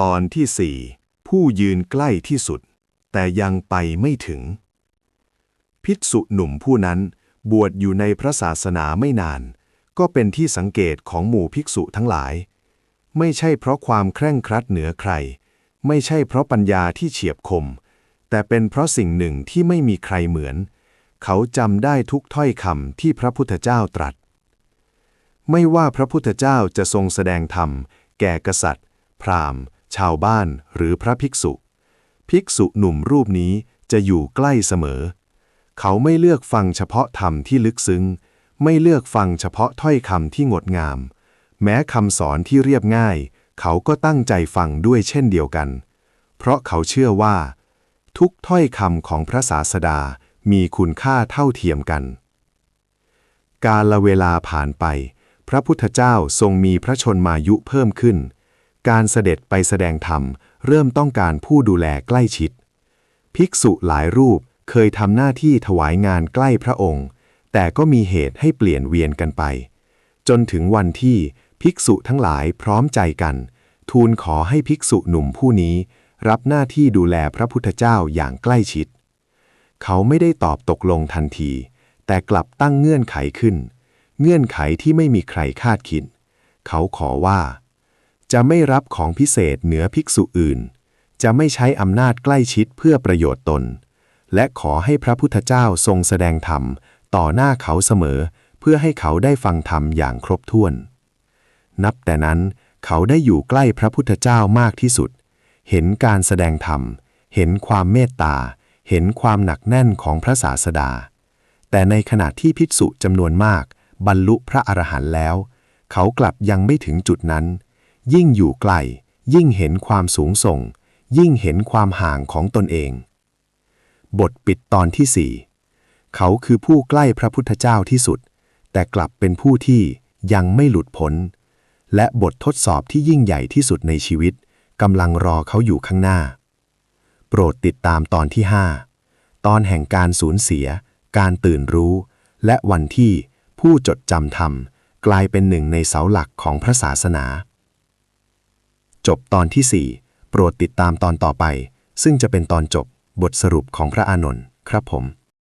ตอนที่สี่ผู้ยืนใกล้ที่สุด แต่ยังไปไม่ถึง ภิกษุหนุ่มผู้นั้นบวชอยู่ในพระศาสนาไม่นาน ก็เป็นที่สังเกตของหมู่ภิกษุทั้งหลาย ไม่ใช่เพราะความเคร่งครัดเหนือใคร ไม่ใช่เพราะปัญญาที่เฉียบคม แต่เป็นเพราะสิ่งหนึ่งที่ไม่มีใครเหมือน เขาจำได้ทุกถ้อยคำที่พระพุทธเจ้าตรัส ไม่ว่าพระพุทธเจ้าจะทรงแสดงธรรม แก่กษัตริย์ พราหมณ์ ชาวบ้านหรือพระภิกษุ ภิกษุหนุ่มรูปนี้จะอยู่ใกล้เสมอ เขาไม่เลือกฟังเฉพาะธรรมที่ลึกซึ้ง ไม่เลือกฟังเฉพาะถ้อยคำที่งดงาม แม้คำสอนที่เรียบง่าย เขาก็ตั้งใจฟังด้วยเช่นเดียวกัน เพราะเขาเชื่อว่า ทุกถ้อยคำของพระศาสดามีคุณค่าเท่าเทียมกัน กาลเวลาผ่านไป พระพุทธเจ้าทรงมีพระชนมายุเพิ่มขึ้น การเสด็จไปแสดงธรรม เริ่มต้องการผู้ดูแลใกล้ชิด ภิกษุหลายรูปเคยทำหน้าที่ถวายงานใกล้พระองค์ แต่ก็มีเหตุให้เปลี่ยนเวียนกันไป จนถึงวันที่ภิกษุทั้งหลายพร้อมใจกัน ทูลขอให้ภิกษุหนุ่มผู้นี้ รับหน้าที่ดูแลพระพุทธเจ้าอย่างใกล้ชิด เขาไม่ได้ตอบตกลงทันที แต่กลับตั้งเงื่อนไขขึ้น เงื่อนไขที่ไม่มีใครคาดคิด เขาขอว่า จะไม่รับของพิเศษเหนือภิกษุอื่น จะไม่ใช้อำนาจใกล้ชิดเพื่อประโยชน์ตน และขอให้พระพุทธเจ้าทรงแสดงธรรม ต่อหน้าเขาเสมอ เพื่อให้เขาได้ฟังธรรมอย่างครบถ้วน นับแต่นั้นเขาได้อยู่ใกล้พระพุทธเจ้ามากที่สุด เห็นการแสดงธรรม เห็นความเมตตา เห็นความหนักแน่นของพระศาสดา แต่ในขณะที่ภิกษุจำนวนมาก บรรลุพระอรหันต์แล้ว เขากลับยังไม่ถึงจุดนั้น ยิ่งอยู่ไกล ยิ่งเห็นความสูงส่ง ยิ่งเห็นความห่างของตนเอง บทปิดตอนที่สี่เขาคือผู้ใกล้พระพุทธเจ้าที่สุด แต่กลับเป็นผู้ที่ยังไม่หลุดพ้น และบททดสอบที่ยิ่งใหญ่ที่สุดในชีวิตกำลังรอเขาอยู่ข้างหน้า โปรดติดตามตอนที่ 5 ตอนแห่งการสูญเสีย การตื่นรู้ และวันที่ผู้จดจำธรรม กลายเป็นหนึ่งในเสาหลักของพระศาสนา จบตอนที่ 4 โปรดติดตามตอนต่อไป ซึ่งจะเป็นตอนจบบทสรุปของพระอานนท์ครับผม